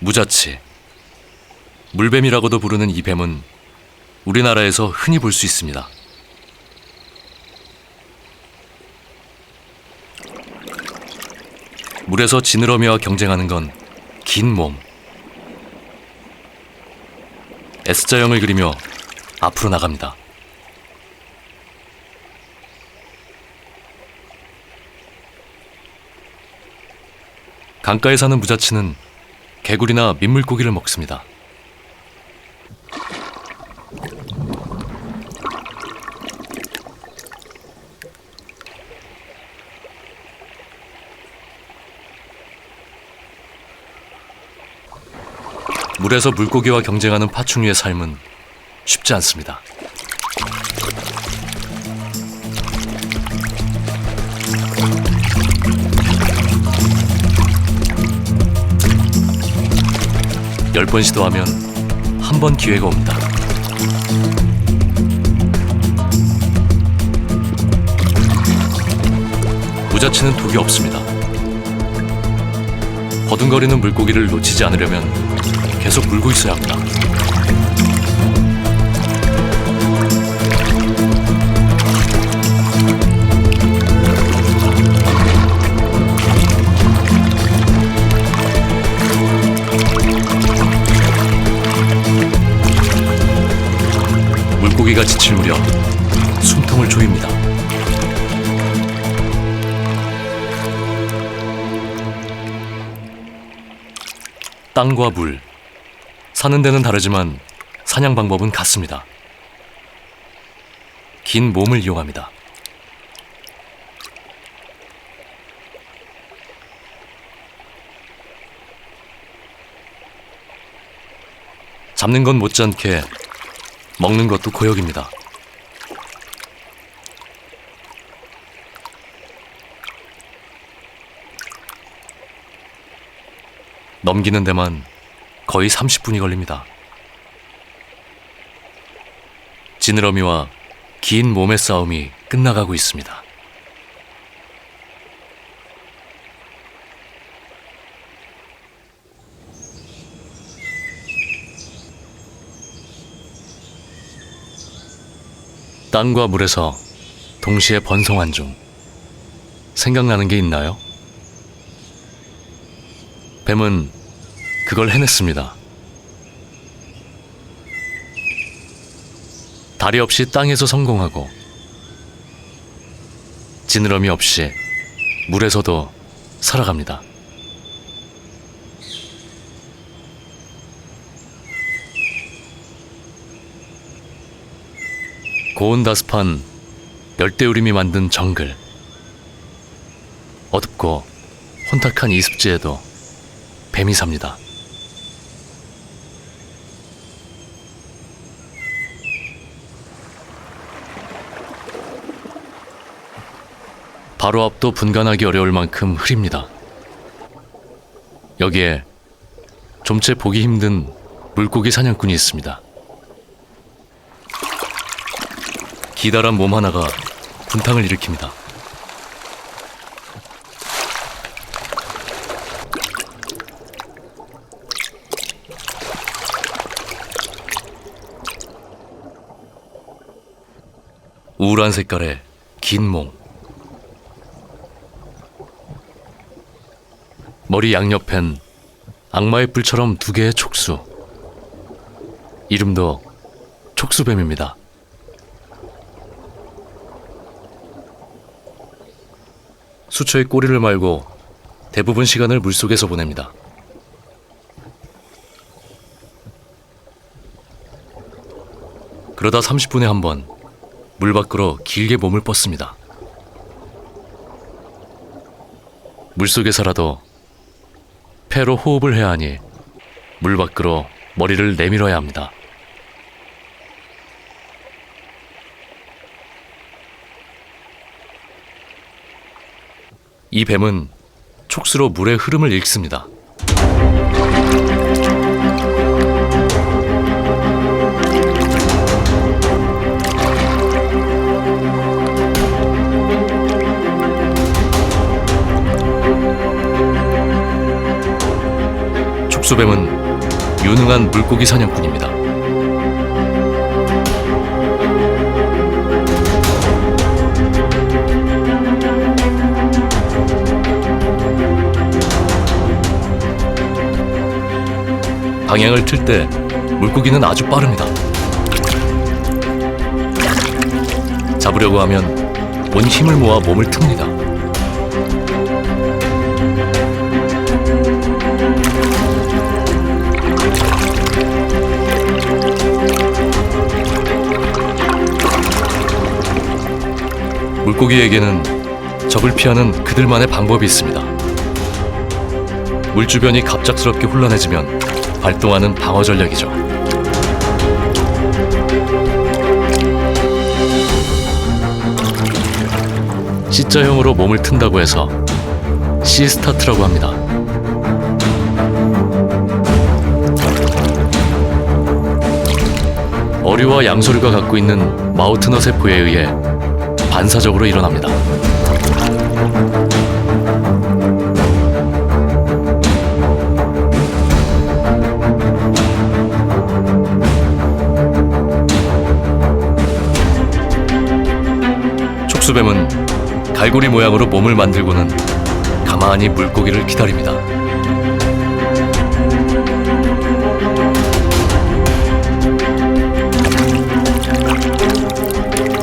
무자치. 물뱀이라고도 부르는 이 뱀은 우리나라에서 흔히 볼 수 있습니다. 물에서 지느러미와 경쟁하는 건 긴 몸. S자형을 그리며 앞으로 나갑니다. 강가에 사는 무자치는 개구리나 민물고기를 먹습니다. 물에서 물고기와 경쟁하는 파충류의 삶은 쉽지 않습니다. 열 번 시도하면 한 번 기회가 옵니다. 무자치는 독이 없습니다. 버둥거리는 물고기를 놓치지 않으려면 계속 물고 있어야 합니다. 물고기가 지칠 무렵 숨통을 조입니다. 땅과 물, 사는 데는 다르지만 사냥 방법은 같습니다. 긴 몸을 이용합니다. 잡는 건 못지않게 먹는 것도 고역입니다. 넘기는 데만 거의 30분이 걸립니다. 지느러미와 긴 몸의 싸움이 끝나가고 있습니다. 땅과 물에서 동시에 번성한 중 생각나는 게 있나요? 뱀은 그걸 해냈습니다. 다리 없이 땅에서 성공하고 지느러미 없이 물에서도 살아갑니다. 고온 다습한 열대우림이 만든 정글. 어둡고 혼탁한 이습지에도 뱀이 삽니다. 바로 앞도 분간하기 어려울 만큼 흐립니다. 여기에 좀채 보기 힘든 물고기 사냥꾼이 있습니다. 기다란 몸 하나가 분탕을 일으킵니다. 우울한 색깔의 긴 몸. 머리 양옆엔 악마의 뿔처럼 두 개의 촉수. 이름도 촉수뱀입니다. 수초의 꼬리를 말고 대부분 시간을 물속에서 보냅니다. 그러다 30분에 한 번 물 밖으로 길게 몸을 뻗습니다. 물속에서라도 폐로 호흡을 해야 하니 물 밖으로 머리를 내밀어야 합니다. 이 뱀은 촉수로 물의 흐름을 읽습니다. 촉수뱀은 유능한 물고기 사냥꾼입니다. 방향을 틀 때 물고기는 아주 빠릅니다. 잡으려고 하면 온 힘을 모아 몸을 틉니다. 물고기에게는 적을 피하는 그들만의 방법이 있습니다. 물 주변이 갑작스럽게 혼란해지면 발동하는 방어 전략이죠. C자형으로 몸을 튼다고 해서 C 스타트라고 합니다. 어류와 양서류가 갖고 있는 마우트너 세포에 의해 반사적으로 일어납니다. 촉수뱀은 갈고리 모양으로 몸을 만들고는 가만히 물고기를 기다립니다.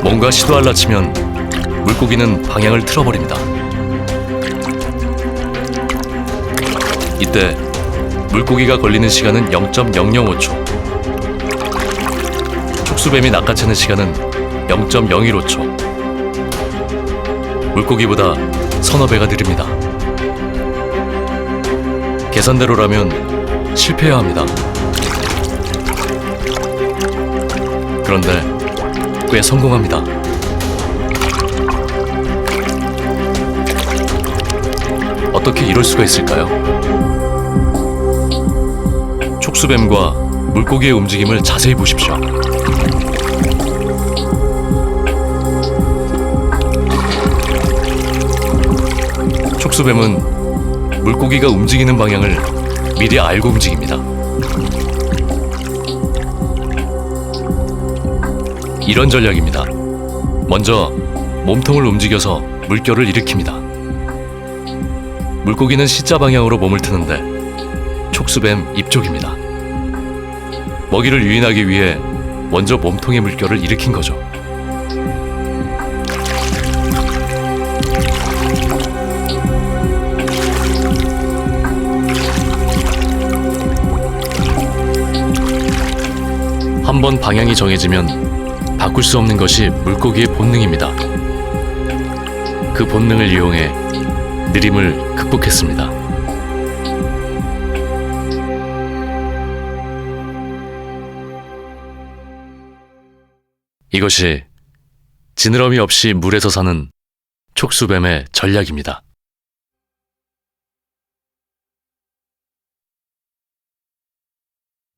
뭔가 시도할라 치면 물고기는 방향을 틀어버립니다. 이때 물고기가 걸리는 시간은 0.005초. 촉수뱀이 낚아채는 시간은 0.015초. 물고기보다 서너 배가 느립니다. 계산대로라면 실패해야 합니다. 그런데 꽤 성공합니다. 어떻게 이럴 수가 있을까요? 촉수뱀과 물고기의 움직임을 자세히 보십시오. 촉수뱀은 물고기가 움직이는 방향을 미리 알고 움직입니다. 이런 전략입니다. 먼저 몸통을 움직여서 물결을 일으킵니다. 물고기는 C자 방향으로 몸을 트는데 촉수뱀 입쪽입니다. 먹이를 유인하기 위해 먼저 몸통의 물결을 일으킨 거죠. 한 번 방향이 정해지면 바꿀 수 없는 것이 물고기의 본능입니다. 그 본능을 이용해 느림을 극복했습니다. 이것이 지느러미 없이 물에서 사는 촉수뱀의 전략입니다.